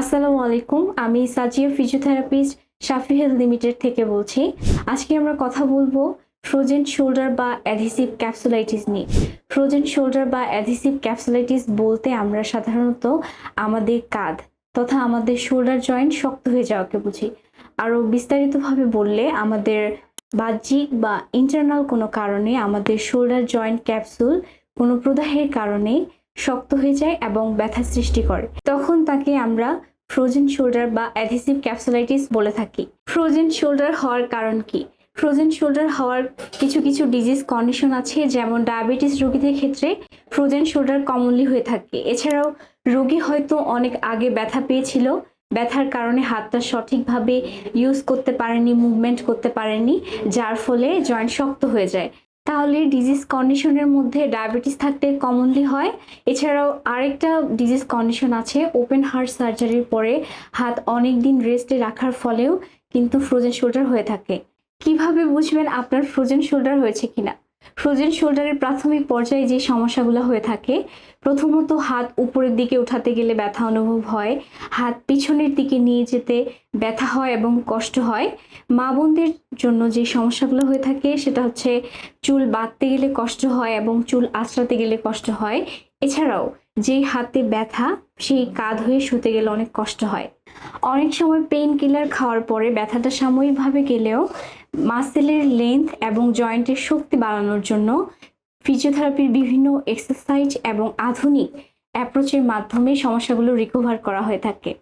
আসসালামু আলাইকুম, আমি Sajia physiotherapist Shafi health limited থেকে বলছি। আজকে আমরা কথা বলব ফ্রোজেন শোল্ডার বা অ্যাধিসিভ ক্যাপসুলাইটিস নিয়ে। ফ্রোজেন শোল্ডার বা অ্যাধিসিভ ক্যাপসুলাইটিস বলতে আমরা সাধারণত আমাদের কাঁধ তথা আমাদের শোল্ডার জয়েন্ট শক্ত হয়ে যাওয়াকে বুঝি। আরও বিস্তারিতভাবে বললে আমাদের বাহ্যিক বা ইন্টারনাল কোনো কারণে আমাদের শোল্ডার জয়েন্ট ক্যাপসুল কোনো প্রদাহের কারণে শক্ত হয়ে যায় এবং ব্যথা সৃষ্টি করে। তখন তাকে আমরা ফ্রোজেন শোল্ডার বা অ্যাডহেসিভ ক্যাপসুলাইটিস বলে থাকি। ফ্রোজেন শোল্ডার হওয়ার কারণ কি? ফ্রোজেন শোল্ডার হওয়ার কিছু কিছু ডিজিজ কন্ডিশন আছে, যেমন ডায়াবেটিস রোগীদের ক্ষেত্রে ফ্রোজেন শোল্ডার কমনলি হয়ে থাকে। এছাড়াও রোগী হয়তো অনেক আগে ব্যথা পেয়েছিল, ব্যথার কারণে হাতটা সঠিকভাবে ইউজ করতে পারেনি মুভমেন্ট করতে পারেনি, যার ফলে জয়েন্ট শক্ত হয়ে যায়। তাহলে ডিজিজ কন্ডিশনের মধ্যে ডায়াবেটিস থাকতে কমনলি হয়। এছাড়াও আরেকটা ডিজিজ কন্ডিশন আছে ওপেন হার্ট সার্জারির পরে হাত অনেক দিন রেস্টে রাখার ফলেও কিন্তু ফ্রোজেন শোল্ডার হয়ে থাকে। কীভাবে বুঝবেন আপনার ফ্রোজেন শোল্ডার হয়েছে কিনা? ফ্রোজেন শোল্ডারের প্রাথমিক পর্যায়ে যে সমস্যাগুলো হয়ে থাকে, প্রথমত হাত উপরের দিকে উঠাতে গেলে ব্যথা অনুভব হয়, হাত পিছনের দিকে নিয়ে যেতে ব্যথা হয় এবং কষ্ট হয়। মা বোনদের জন্য যে সমস্যাগুলো হয়ে থাকে, সেটা হচ্ছে চুল বাঁধতে গেলে কষ্ট হয় এবং চুল আঁচড়াতে গেলে কষ্ট হয়। এছাড়াও যেই হাতে ব্যথা, সেই কাঁধ হয়ে শুতে গেলে অনেক কষ্ট হয়। অনেক সময় পেইন কিলার খাওয়ার পরে ব্যথাটা সাময়িকভাবে গেলেও মাসেলের লেন্থ এবং জয়েন্টের শক্তি বাড়ানোর জন্য ফিজিওথেরাপির বিভিন্ন এক্সারসাইজ এবং আধুনিক অ্যাপ্রোচের মাধ্যমে সমস্যাগুলো রিকভার করা হয়ে থাকে।